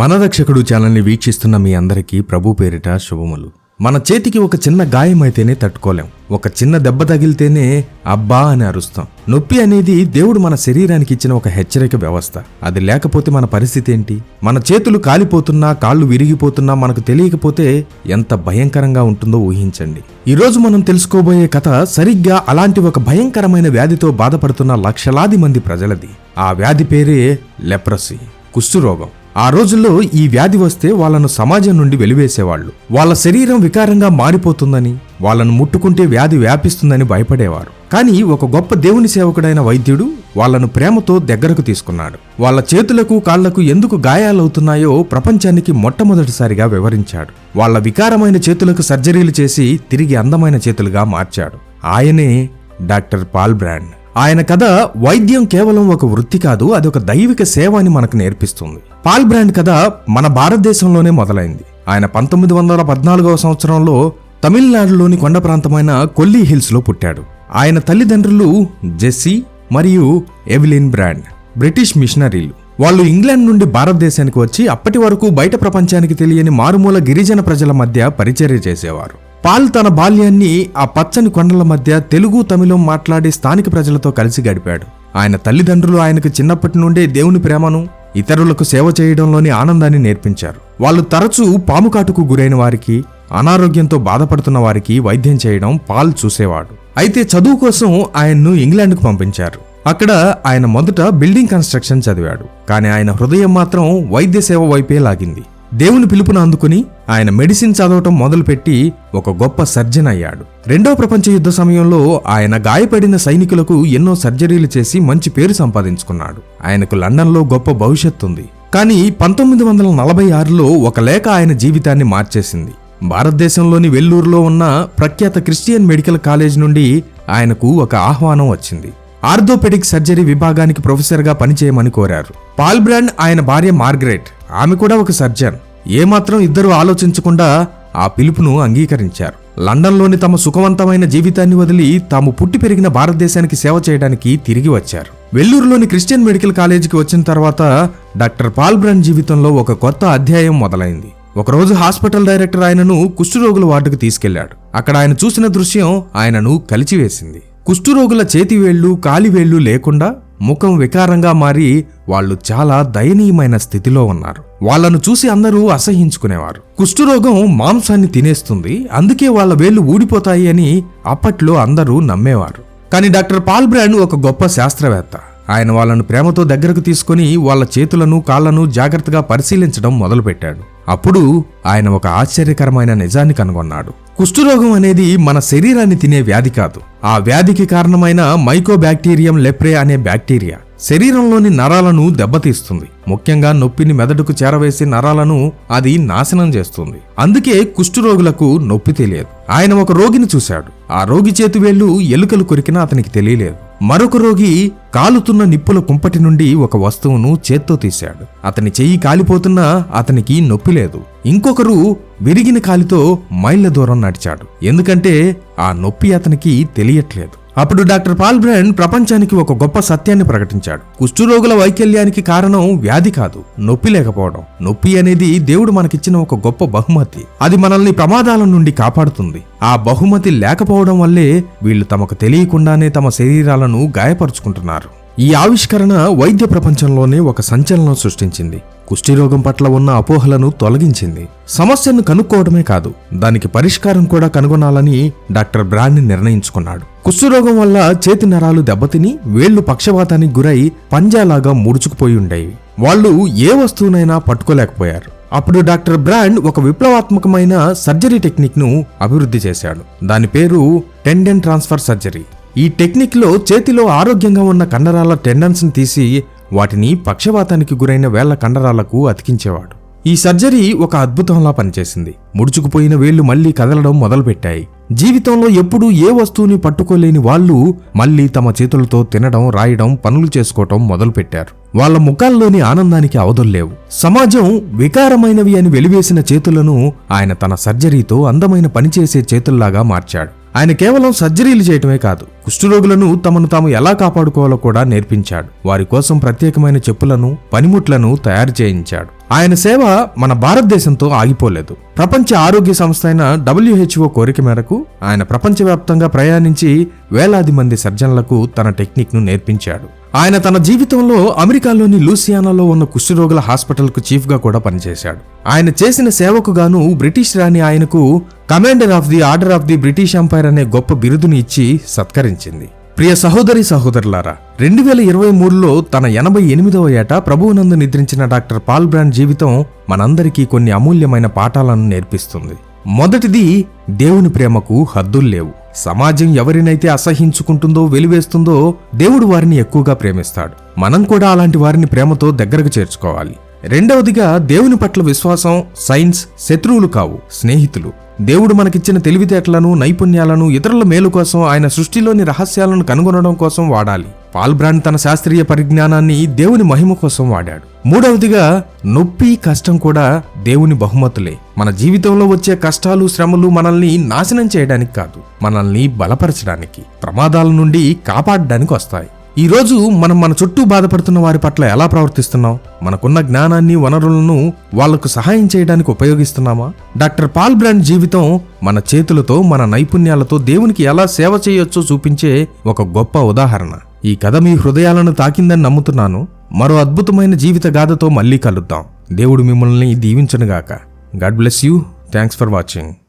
మన రక్షకుడు ఛానల్ని వీక్షిస్తున్న మీ అందరికీ ప్రభు పేరిట శుభములు. మన చేతికి ఒక చిన్న గాయం అయితేనే తట్టుకోలేం. ఒక చిన్న దెబ్బ తగిలితేనే అబ్బా అని అరుస్తాం. నొప్పి అనేది దేవుడు మన శరీరానికి ఇచ్చిన ఒక హెచ్చరిక వ్యవస్థ. అది లేకపోతే మన పరిస్థితి ఏంటి? మన చేతులు కాలిపోతున్నా కాళ్ళు విరిగిపోతున్నా మనకు తెలియకపోతే ఎంత భయంకరంగా ఉంటుందో ఊహించండి. ఈరోజు మనం తెలుసుకోబోయే కథ సరిగ్గా అలాంటి ఒక భయంకరమైన వ్యాధితో బాధపడుతున్న లక్షలాది మంది ప్రజలది. ఆ వ్యాధి పేరే లెప్రసీ కుష్ఠురోగం ఆ రోజుల్లో ఈ వ్యాధి వస్తే వాళ్ళను సమాజం నుండి వెలివేసేవాళ్ళు. వాళ్ళ శరీరం వికారంగా మారిపోతుందని వాళ్ళను ముట్టుకుంటే వ్యాధి వ్యాపిస్తుందని భయపడేవారు. కానీ ఒక గొప్ప దేవుని సేవకుడైన వైద్యుడు వాళ్ళను ప్రేమతో దగ్గరకు తీసుకున్నాడు. వాళ్ళ చేతులకు కాళ్ళకు ఎందుకు గాయాలవుతున్నాయో ప్రపంచానికి మొట్టమొదటిసారిగా వివరించాడు. వాళ్ళ వికారమైన చేతులకు సర్జరీలు చేసి తిరిగి అందమైన చేతులుగా మార్చాడు. ఆయనే డాక్టర్ పాల్ బ్రాండ్. ఆయన కథ వైద్యం కేవలం ఒక వృత్తి కాదు అది ఒక దైవిక సేవ అని మనకు నేర్పిస్తుంది. పాల్ బ్రాండ్ కథ మన భారతదేశంలోనే మొదలైంది. ఆయన పంతొమ్మిది వందల పద్నాలుగవ సంవత్సరంలో తమిళనాడులోని కొండ ప్రాంతమైన కొల్లీ హిల్స్లో పుట్టాడు. ఆయన తల్లిదండ్రులు జెస్సీ మరియు ఎవిలిన్ బ్రాండ్ బ్రిటిష్ మిషనరీలు. వాళ్ళు ఇంగ్లాండ్ నుండి భారతదేశానికి వచ్చి అప్పటి వరకు బయట ప్రపంచానికి తెలియని మారుమూల గిరిజన ప్రజల మధ్య పరిచర్య చేసేవారు. పాల్ తన బాల్యాన్ని ఆ పచ్చని కొండల మధ్య తెలుగు తమిళం మాట్లాడే స్థానిక ప్రజలతో కలిసి గడిపాడు. ఆయన తల్లిదండ్రులు ఆయనకు చిన్నప్పటి నుండే దేవుని ప్రేమను ఇతరులకు సేవ చేయడంలోని ఆనందాన్ని నేర్పించారు. వాళ్ళు తరచూ పాముకాటుకు గురైన వారికి అనారోగ్యంతో బాధపడుతున్న వారికి వైద్యం చేయడం పాల్ చూసేవాడు. అయితే చదువు కోసం ఆయన్ను ఇంగ్లాండ్కు పంపించారు. అక్కడ ఆయన మొదట బిల్డింగ్ కన్స్ట్రక్షన్ చదివాడు. కానీ ఆయన హృదయం మాత్రం వైద్య సేవ వైపే లాగింది. దేవుని పిలుపును అందుకుని ఆయన మెడిసిన్ చదవటం మొదలుపెట్టి ఒక గొప్ప సర్జన్ అయ్యాడు. రెండో ప్రపంచ యుద్ధ సమయంలో ఆయన గాయపడిన సైనికులకు ఎన్నో సర్జరీలు చేసి మంచి పేరు సంపాదించుకున్నాడు. ఆయనకు లండన్లో గొప్ప భవిష్యత్తు ఉంది. కానీ పంతొమ్మిది వందల నలభై ఆరులో ఒక లేఖ ఆయన జీవితాన్ని మార్చేసింది. భారతదేశంలోని వెల్లూరులో ఉన్న ప్రఖ్యాత క్రిస్టియన్ మెడికల్ కాలేజ్ నుండి ఆయనకు ఒక ఆహ్వానం వచ్చింది. ఆర్థోపెడిక్ సర్జరీ విభాగానికి ప్రొఫెసర్గా పనిచేయమని కోరారు. పాల్ బ్రాండ్ ఆయన భార్య మార్గరెట్. ఆమె కూడా ఒక సర్జన్. ఏమాత్రం ఇద్దరు ఆలోచించకుండా ఆ పిలుపును అంగీకరించారు. లండన్లోని తమ సుఖవంతమైన జీవితాన్ని వదిలి తాము పుట్టి పెరిగిన భారతదేశానికి సేవ చేయడానికి తిరిగి వచ్చారు. వెల్లూరులోని క్రిస్టియన్ మెడికల్ కాలేజీకి వచ్చిన తర్వాత డాక్టర్ పాల్ జీవితంలో ఒక కొత్త అధ్యాయం మొదలైంది. ఒకరోజు హాస్పిటల్ డైరెక్టర్ ఆయనను కుష్ఠరోగుల వార్డుకు తీసుకెళ్ళాడు. అక్కడ ఆయన చూసిన దృశ్యం ఆయనను కలిచివేసింది. కుష్ఠరోగుల చేతివేళ్ళు కాలివేళ్ళు లేకుండా ముఖం వికారంగా మారి వాళ్ళు చాలా దయనీయమైన స్థితిలో ఉన్నారు. వాళ్ళను చూసి అందరూ అసహించుకునేవారు కుష్ఠరోగం మాంసాన్ని తినేస్తుంది. అందుకే వాళ్ళ వేళ్ళు ఊడిపోతాయి అని అప్పట్లో అందరూ నమ్మేవారు. కానీ డాక్టర్ పాల్ బ్రాండ్ ఒక గొప్ప శాస్త్రవేత్త. ఆయన వాళ్ళను ప్రేమతో దగ్గరకు తీసుకుని వాళ్ళ చేతులను కాళ్ళను జాగ్రత్తగా పరిశీలించడం మొదలుపెట్టాడు. అప్పుడు ఆయన ఒక ఆశ్చర్యకరమైన నిజాన్ని కనుగొన్నాడు. కుష్ఠరోగం అనేది మన శరీరాన్ని తినే వ్యాధి కాదు. ఆ వ్యాధికి కారణమైన మైకోబ్యాక్టీరియం లెప్రే అనే బ్యాక్టీరియా శరీరంలోని నరాలను దెబ్బతీస్తుంది. ముఖ్యంగా నొప్పిని మెదడుకు చేరవేసే నరాలను అది నాశనం చేస్తుంది. అందుకే కుష్ఠరోగులకు నొప్పి తెలియదు. ఆయన ఒక రోగిని చూశాడు. ఆ రోగి చేతివేళ్ళు ఎలుకలు కొరికినా అతనికి తెలియలేదు. మరొక రోగి కాలుతున్న నిప్పుల కుంపటి నుండి ఒక వస్తువును చేత్తో తీశాడు. అతని చెయ్యి కాలిపోతున్నా అతనికి నొప్పి లేదు. ఇంకొకరు విరిగిన కాలితో మైళ్ళ దూరం నడిచాడు. ఎందుకంటే ఆ నొప్పి అతనికి తెలియట్లేదు. అప్పుడు డాక్టర్ పాల్ బ్రాండ్ ప్రపంచానికి ఒక గొప్ప సత్యాన్ని ప్రకటించాడు. కుష్ఠరోగుల వైకల్యానికి కారణం వ్యాధి కాదు నొప్పి లేకపోవడం. నొప్పి అనేది దేవుడు మనకిచ్చిన ఒక గొప్ప బహుమతి. అది మనల్ని ప్రమాదాల నుండి కాపాడుతుంది. ఆ బహుమతి లేకపోవడం వల్లే వీళ్ళు తమకు తెలియకుండానే తమ శరీరాలను గాయపరుచుకుంటున్నారు. ఈ ఆవిష్కరణ వైద్య ప్రపంచంలోనే ఒక సంచలనం సృష్టించింది. కుష్ఠిరోగం పట్ల ఉన్న అపోహలను తొలగించింది. సమస్యను కనుక్కోవడమే కాదు దానికి పరిష్కారం కూడా కనుగొనాలని డాక్టర్ బ్రాండ్ నిర్ణయించుకున్నాడు. కుష్ఠరోగం వల్ల చేతి నరాలు దెబ్బతిని వేళ్ళు పక్షవాతానికి గురై పంజాలాగా ముడుచుకుపోయి ఉండేవి. వాళ్ళు ఏ వస్తువునైనా పట్టుకోలేకపోయారు. అప్పుడు డాక్టర్ బ్రాండ్ ఒక విప్లవాత్మకమైన సర్జరీ టెక్నిక్ను అభివృద్ధి చేశాడు. దాని పేరు టెండెన్ ట్రాన్స్ఫర్ సర్జరీ. ఈ టెక్నిక్లో చేతిలో ఆరోగ్యంగా ఉన్న కండరాల టెండన్స్ని తీసి వాటిని పక్షవాతానికి గురైన వేళ్ళ కండరాలకు అతికించేవాడు. ఈ సర్జరీ ఒక అద్భుతంలా పనిచేసింది. ముడుచుకుపోయిన వేళ్ళు మళ్ళీ కదలడం మొదలుపెట్టాయి. జీవితంలో ఎప్పుడూ ఏ వస్తువుని పట్టుకోలేని వాళ్ళు మళ్ళీ తమ చేతులతో తినడం రాయడం పనులు చేసుకోవటం మొదలుపెట్టారు. వాళ్ళ ముఖాల్లోని ఆనందానికి అవధుల్లేవు సమాజం వికారమైనవి అని వెలివేసిన చేతులను ఆయన తన సర్జరీతో అందమైన పనిచేసే చేతుల్లాగా మార్చాడు. ఆయన కేవలం సర్జరీలు చేయటమే కాదు కుష్ఠరోగులను తమను తాము ఎలా కాపాడుకోవాలో కూడా నేర్పించాడు. వారి కోసం ప్రత్యేకమైన చెప్పులను పనిముట్లను తయారు చేయించాడు. ఆయన సేవ మన భారతదేశంతో ఆగిపోలేదు. ప్రపంచ ఆరోగ్య సంస్థ అయిన డబ్ల్యూహెచ్ఓ కోరిక మేరకు ఆయన ప్రపంచవ్యాప్తంగా ప్రయాణించి వేలాది మంది సర్జన్లకు తన టెక్నిక్ను నేర్పించాడు. ఆయన తన జీవితంలో అమెరికాలోని లూసియానాలో ఉన్న కుష్ఠరోగుల హాస్పిటల్కు చీఫ్గా కూడా పనిచేశాడు. ఆయన చేసిన సేవకు గాను బ్రిటిష్ రాణి ఆయనకు commander of the order of the British empire అనే గొప్ప బిరుదుని ఇచ్చి సత్కరించింది. ప్రియ సహోదరి సహోదరులారా రెండు వేల ఇరవై మూడులో తన ఎనభై ఎనిమిదవ ఏట ప్రభువునందు నిద్రించిన డాక్టర్ పాల్ బ్రాండ్ జీవితం మనందరికీ కొన్ని అమూల్యమైన పాఠాలను నేర్పిస్తుంది. మొదటిది దేవుని ప్రేమకు హద్దులు లేవు. సమాజం ఎవరినైతే అసహించుకుంటుందో వెలివేస్తుందో దేవుడు వారిని ఎక్కువగా ప్రేమిస్తాడు. మనం కూడా అలాంటి వారిని ప్రేమతో దగ్గరకు చేర్చుకోవాలి. రెండవదిగా దేవుని పట్ల విశ్వాసం సైన్స్ శత్రువులు కావు స్నేహితులు. దేవుడు మనకిచ్చిన తెలివితేటలను నైపుణ్యాలను ఇతరుల మేలు కోసం ఆయన సృష్టిలోని రహస్యాలను కనుగొనడం కోసం వాడాలి. పాల్బ్రాండ్ తన శాస్త్రీయ పరిజ్ఞానాన్ని దేవుని మహిమ కోసం వాడాడు. మూడవదిగా నొప్పి కష్టం కూడా దేవుని బహుమతులే. మన జీవితంలో వచ్చే కష్టాలు శ్రమలు మనల్ని నాశనం చేయడానికి కాదు మనల్ని బలపరచడానికి ప్రమాదాల నుండి కాపాడడానికి వస్తాయి. ఈ రోజు మనం మన చుట్టూ బాధపడుతున్న వారి పట్ల ఎలా ప్రవర్తిస్తున్నాం? మనకున్న జ్ఞానాన్ని వనరులను వాళ్ళకు సహాయం చేయడానికి ఉపయోగిస్తున్నామా? డాక్టర్ పాల్ బ్రాండ్ జీవితం మన చేతులతో మన నైపుణ్యాలతో దేవునికి ఎలా సేవ చేయొచ్చో చూపించే ఒక గొప్ప ఉదాహరణ. ఈ కథ మీ హృదయాలను తాకిందని నమ్ముతున్నాను. మరో అద్భుతమైన జీవిత గాథతో మళ్ళీ కలుద్దాం. దేవుడు మిమ్మల్ని దీవించనుగాక. God bless you. Thanks for watching.